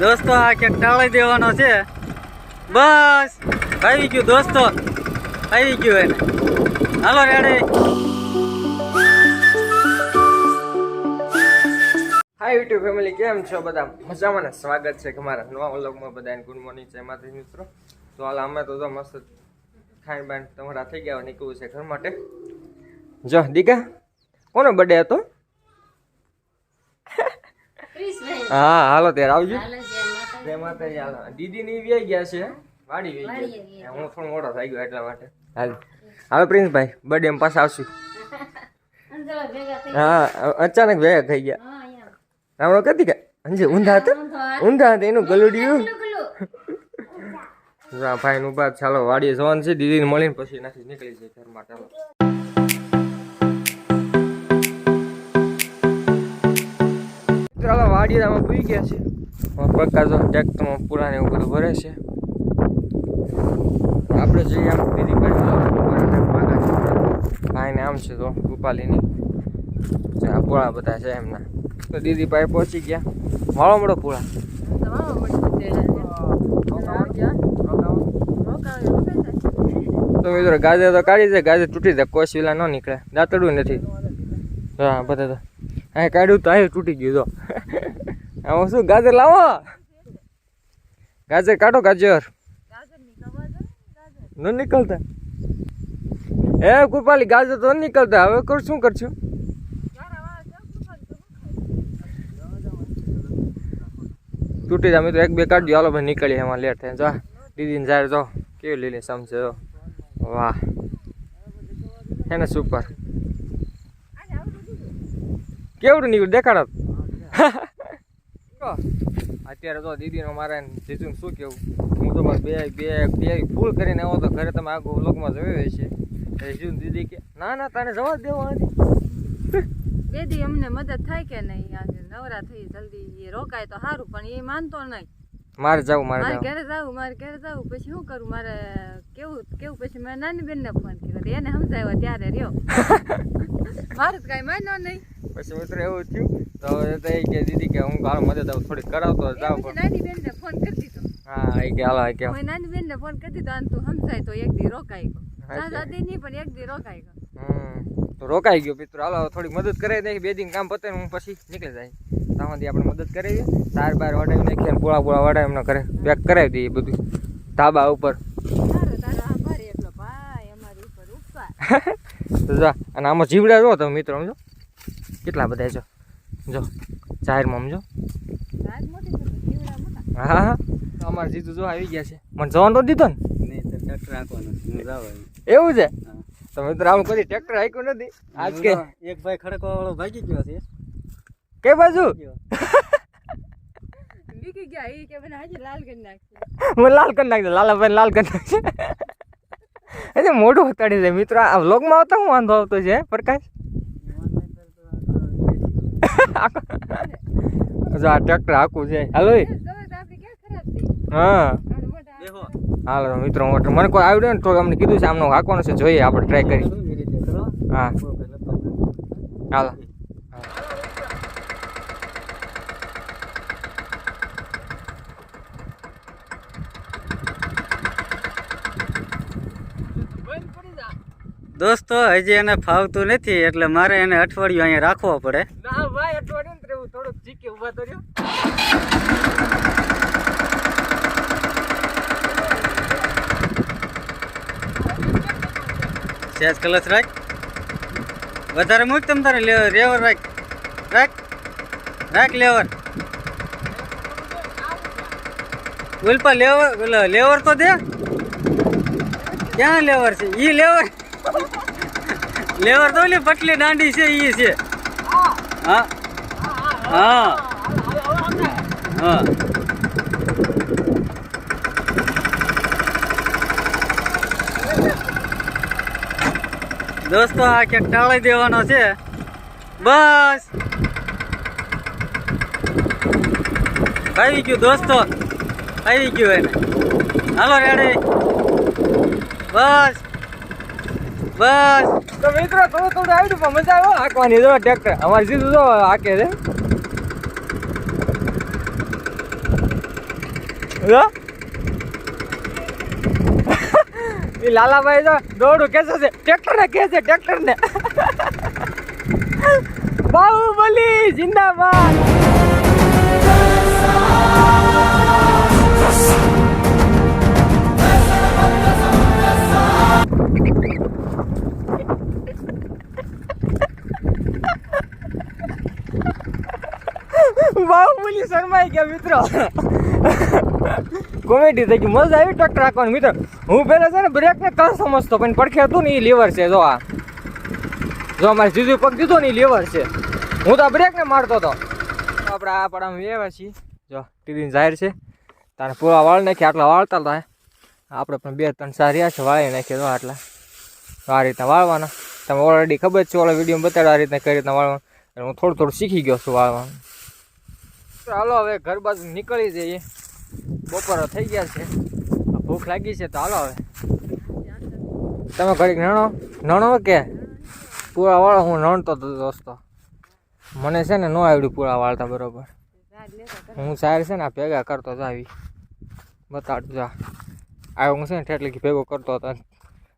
દોસ્તો, આ ક્યાંક ટાળી દેવાનો છે. બસ, આવી ગયું દોસ્તો. આવી ગયું એને. હાલો રેડી હાય યુટ્યુબ ફેમિલી કેમ છો બધા? મજામાં સ્વાગત છે કે મારા નવા વ્લોગમાં બધાને. ગુડ છે એમાંથી મિત્રો. તો હાલ અમે તો મસ્ત ખાઈન બાઈન તમારા થઈ ગયા નીકળવું છે ઘર માટે. જો, દીકા, કોનો બર્થડે હતો? હા હાલો ત્યારે આવજો. જય માતાજી. હાલો. દીદી ની વ્યાઈ ગયા છે વાડી વ્યાય ગયા હું પણ મોટો થઈ ગયો એટલા માટે. હાલ. હવે પ્રિન્સભાઈ બર્થડે માં પાછા આવશું. હા અચાનક ભેગા થઈ ગયા. હમણાં કદી કે અંજે ઊંધા હતા? ઊંધા હતા. એનું ગલુડિયું? ભાઈ નું બાદ ચાલો વાડીએ જવાનું છે દીદીને મળીને પછી નાખી નીકળી જાય ઘરમાં. ચાલો. અમે પૂઈ ગયા છે. પક્કા જો ટ્રેક્ટરમાં ને એવું બધું ભરે છે. આપણે જઈએ આમ દીદી ભાઈ ને આમ છે તો, રૂપાલીની. આ પૂળા બધા છે એમના. તો દીદી ભાઈ પહોંચી ગયા. માળો મળો પૂળા તો મિત્રો ગાજર તો કાઢી દે ગાજર તૂટી જાય કોશ વિલા ન નીકળે. દાંતડું નથી. હા, બધા તો. હા કાઢ્યું તો અહીં તૂટી ગયું તો આમાં શું, ગાજર લાવો? ગાજર કાઢો, ગાજર. ન નીકળતા. એ કૃપાલી, ગાજર તો નીકળતા. હવે કર, શું કરશું? તૂટી જાય મિત્રો એક, બે કાઢજો હાલો ભાઈ, નીકળીએ. એમાં લેટ થાય. જો. દીદીને જાય, જો. કેવી લીલી સમજે, જો. વાહ. હે ને સુપર કેવડું નીકળ્યું? દેખાડો. અત્યારે તો દીદીનો મારે જીજુને શું કેવું? હું તો બસ બે બે બે ફૂલ કરીને આવો તો ઘરે તમે આગળ લોકમાં જોયો હશે. જીજુ દીદી કે ના ના તને જવા જ દેવો દીદી અમને મદદ થાય કે નહીં? આજે નવરા થઈ જલ્દી એ રોકાય તો સારું પણ એ માનતો નહીં. મારે જવું મારે ઘરે જવું મારે ઘરે જવું. પછી શું કરું? મારે કેવું કેવું? પછી મેં નાની બેનને ફોન કર્યો એને સમજાવ્યો ત્યારે રહ્યો. મારું કાંઈ માન્યો નહીં. પછી મિત્રો એવું થયું? તો હવે તો એ કે દીદી કે હું ગાળો મદદ આવું થોડી કરાવતો એ જાવ પણ. નાની બેનને ફોન કરી દીધો. હા એ કે હાલો એ કે મેં નાની બેનને ફોન કરી દીધો અને તું સમજાય તો એક દી રોકાઈ ગયો. હા, દાદી નહીં પણ એક દી રોકાઈ ગયો. હમ તો રોકાઈ ગયો પિત્ર હાલો થોડી મદદ કરાવી દે બે દિન કામ પતે હું પછી નીકળી જાય. સુધી આપણે મદદ કરાવીએ તાર બાર વડાવી નાખીએ ને પોળા પોળા વડાવી એમને કરે પેક કરાવી દઈએ બધું. ધાબા ઉપર. તો જા અને આમાં જીવડા જો તમે મિત્રો સમજો? કેટલા બધા જો જો જાહેરમાં સમજો. તો મોટા હા હા. તો અમારા જીજુ જો આવી ગયા છે. મને જવાનું તો દીધો ને? તો એવું છે? તો મિત્રો આમ કદી ટ્રેક્ટર હાક્યું નથી. આજ કે એક ભાઈ ખડકવા વાળો ભાગી ગયો છે. કે બાજુ? બીકી ગયા એ કે મને આજે લાલ કરી મને લાલ કરી લાલાભાઈ લાલ કરી નાખશે એટલે મોઢું હતાડી છે મિત્રો આ વ્લોગમાં આવતા હું વાંધો આવતો છે પ્રકાશ. આ ટ્રેક્ટર આખું છે. હા. હાલો મિત્રો મને કોઈ આવડ્યો ને તો અમને કીધું છે આમનો હાંકવાનો છે, જોઈએ આપણે ટ્રાય કરો. હા. હાલો. દોસ્તો, હજી એને ફાવતું નથી, એટલે મારે એને અઠવાડિયું અહીંયા રાખવો પડે ના ભાઈ અઠવાડિયું ને રહેવું ઊભા તો રહ્યો. સેજ કલશ રાખ. વધારે મૂક તમ તારે રેવર રાખ. રાખ. રાખ લેવર. ઉલ્પા લેવર લેવર તો દે. ક્યાં લેવર છે? ઈ લેવર. લેવર તો ઓલી પટલી દાંડી છે, ઈ છે. હા. હા. હા. દોસ્તો, આ ક્યાંક ટાળી દેવાનો છે. બસ. આવી ગયું દોસ્તો. આવી ગયું એને. હાલો રેડી બસ. બસ. તો મિત્રો, થોડું થોડું આવ્યું પણ મજા આવ્યો હાંકવાની. જો ટ્રેક્ટર અમારી સીધું જો હાકે છે. જો લાલાભાઈ તો દોડું કેસે છે? ટ્રેક્ટર ને કે છે ટ્રેક્ટર ને બાહુબલી જિંદાબાદ બાહુબલી શરમાઈ ગયા મિત્રો. કોમેડી થઈ ગઈ. મજા આવી ટ્રેક્ટર રાખવાની, મિત્રો. હું પહેલાં છે ને બ્રેક ને કણ સમજતો, પણ પડખે હતું ને એ લેવર છે, જો આ. જો અમારે જીજુ પગ દીધો ને એ લેવર છે. હું તો બ્રેક ને મારતો હતો. આપણે આ પડામાં વ્યવા છીએ. જો ટીડીને જાહેર છે. તારે પૂરા વાળ નાખી, આટલા વાળતા હતા આપણે પણ બે ત્રણ સાર રહ્યા છે, વાળી નાખીએ જો આટલા. આ રીતના વાળવાના. તમે ઓલરેડી ખબર છે, ઓલા વીડિયો બતાડો આ રીતના કઈ રીતના વાળવાનું. હું થોડું થોડું શીખી ગયો છું વાળવાનું. ચાલો, હવે ઘર બાજુ નીકળી જઈએ. બપોરો થઈ ગયા છે. ભૂખ લાગી છે તો હાલો હવે. તમે ઘડીક નણો નણો કે? પૂરા વાળો હું નણતો હતો દોસ્તો. મને છે ને ન આવડ્યું પૂરા વાળતા બરોબર. હું સાર છે ને આ ભેગા કરતો હતો આવી. બતાડું જા આ હું છે ને ઠેઠ લગી ભેગો કરતો હતો.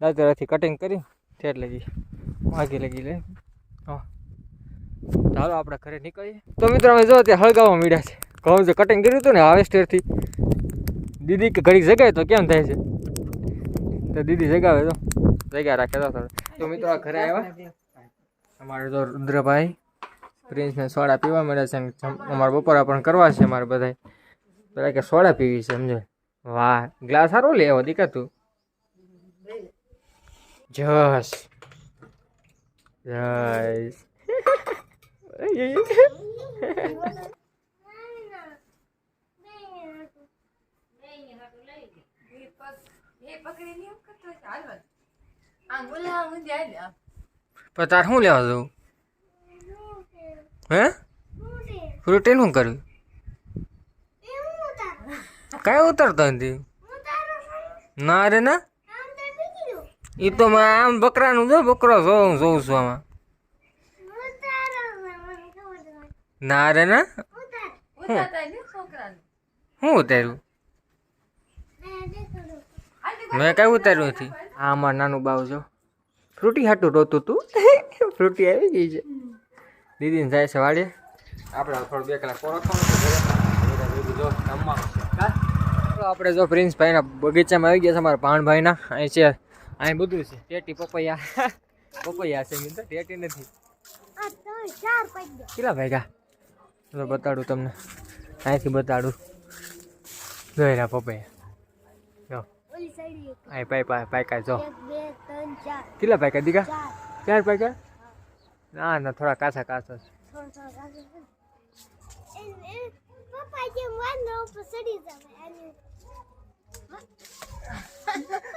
દાદરાથી કટિંગ કરી ઠેઠ લગી. માગી લગી લે. હા. ચાલો આપણે ઘરે નીકળીએ. તો મિત્રો, અમે જો ત્યાં હળગાવવા મળ્યા છે. ઘઉં જે કટિંગ કર્યું હતું ને હાવેસ્ટરથી દીદી કે ઘડીક જગાય તો કેમ થાય છે? તો દીદી જગાવે તો. જગ્યા રાખે તો થોડું. તો મિત્રો ઘરે આવ્યા. અમારે તો રુદ્રભાઈ પ્રિન્સને સોડા પીવા મળે છે અમારે બપોરા પણ કરવા છે અમારે બધાય. બધા કે સોડા પીવી છે સમજો વાહ ગ્લાસ સારો લે આવો દીકા તું જસ. જસ પણ તાર શું લેવા જવું હે? રૂટીન શું કર્યું? કાંઈ ઉતરતો નથી? ના રે ના. એ તો આમ બકરાનું જો બકરો જોઉં જોઉં છું આમાં. ના રે ના. શું ઉતાર્યું? મેં કઈ ઉતાર્યું નથી? આ અમારું નાનું બાવ જો ફ્રૂટી હાટું રોતું તું. ફ્રૂટી આવી ગઈ છે. દીદીને જાય છે વાડીએ. આપણે થોડું બે કલાક કોરો ખાવાનું છે જો પ્રિન્સ ભાઈના આપણે બગીચામાં આવી ગયા છે અમારા ભાણભાઈના. અહીં છે અહીં બધું છે. ટેટી પપૈયા. પપૈયા છે મિત્ર ટેટી નથી. કેટલા ભાગ્યા? ચલો બતાડું તમને. અહીંથી બતાડું. રહ્યા પપૈયા. અહીં પાઈ પાઈ પાઈકા જો. કેટલા પાઈકા દીકા ચાર. પાઈકા ના ના થોડા કાચા કાચા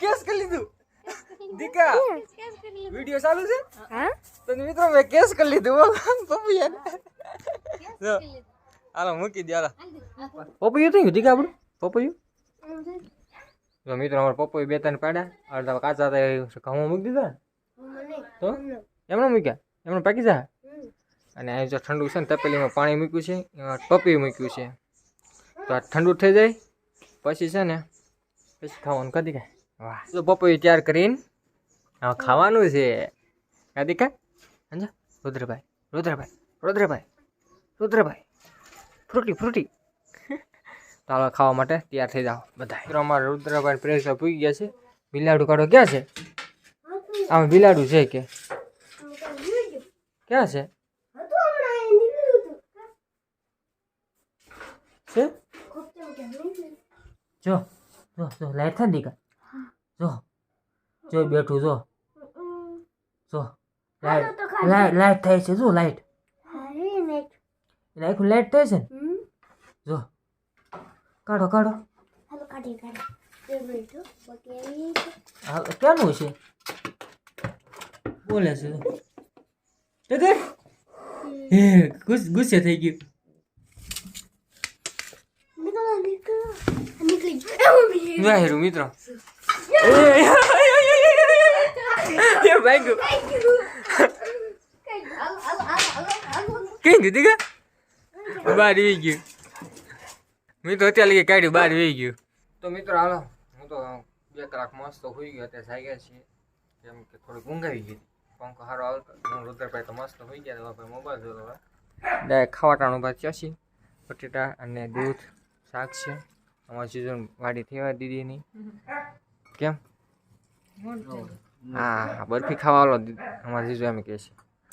કેસ કરી લીધું? દીકા વિડિયો ચાલુ છે? તો મિત્રો મેં કેસ કરી લીધું પપૈયા જો. હાલો મૂકી દે હાલો. પપૈયું થઈ ગયું દીકા આપણું? પપૈયું જો મિત્રો, અમારા પપ્પા બે ત્રણ પાડ્યા. અડધા કાચા હતા ઘઉં મૂકી દીધા? તો? એમણે મૂક્યા? એમને પાકી જા? અને અહીં જો ઠંડુ છે ને, તપેલીમાં પાણી મૂક્યું છે, એમાં પપૈયું મૂક્યું છે. તો આ ઠંડુ થઈ જાય, પછી છે ને, પછી ખાવાનું. કદી કાંઈ વાહ. તો પપ્પા તૈયાર કરીને હા ખાવાનું છે. કદી કાંઈ સમજો રુદ્રભાઈ રુદ્રભાઈ રુદ્રભાઈ રુદ્રભાઈ. Frooti Frooti. તો હાલો ખાવા માટે તૈયાર થઈ જાઓ બધા મિત્રો અમારા રુદ્રભાઈ પ્રેસ પૂગી ગયા છે. બિલાડું કાઢો ક્યાં છે? આમાં બિલાડું છે કે? ક્યાં છે? છે? જો જો જો લાઈટ થાય ને દીકા જો જો બેઠું જો. જો લાઈટ લાઈટ લાઈટ થાય છે જો લાઈટ. લાઈટ લાઈટ થાય છે ને? જો. કાઢો કાઢો હા ક્યાંનું છે બોલે છે તે હે ગુસ્સે થઈ ગયું વાહેરું મિત્રો કઈ દીધી કે બાર ગયું મેં તો અત્યારે લગી કાઢ્યું બહાર વહી ગયું. તો મિત્રો હાલો હું તો બે કલાક મસ્ત હોઈ ગયો અત્યારે જાગ્યા છીએ. કેમ કે થોડીક ઊંઘ આવી ગઈ પંખો સારો આવતો હું રુદ્રભાઈ તો મસ્ત હોઈ ગયા તો ભાઈ મોબાઈલ જોતો હતા ડાયરેક્ટ ખાવાટાણું ભાત ચસી બટેટા અને દૂધ શાક છે. અમારી સીઝન વાડી થવા દીદીની કેમ? હા હા બરફી ખાવા વાળો અમારી જીજુ એમ કહે છે.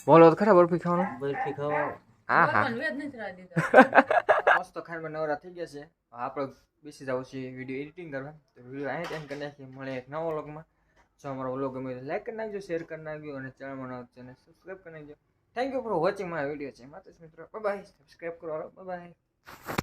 બોલો તો ખરા બરફી ખાવાનું? બરફી ખાવા. હા હા. મસ્ત ખાઈને નવરા થઈ ગયા છે. આપણે બેસી જવું છે વીડિયો એડિટિંગ કરવા. તો વીડિયો અહીં એન્ડ કરી નાખીએ. મળે એક નવો વ્લોગમાં. જો અમારો વ્લોગ ગમે તો લાઈક કરી નાખજો શેર કરી નાખજો અને ચેનલમાં નવો ચેનલ સબસ્ક્રાઈબ કરી નાખજો. Thank you for watching my video છે. માતા મિત્રો બાય સબસ્ક્રાઈબ કરો બાય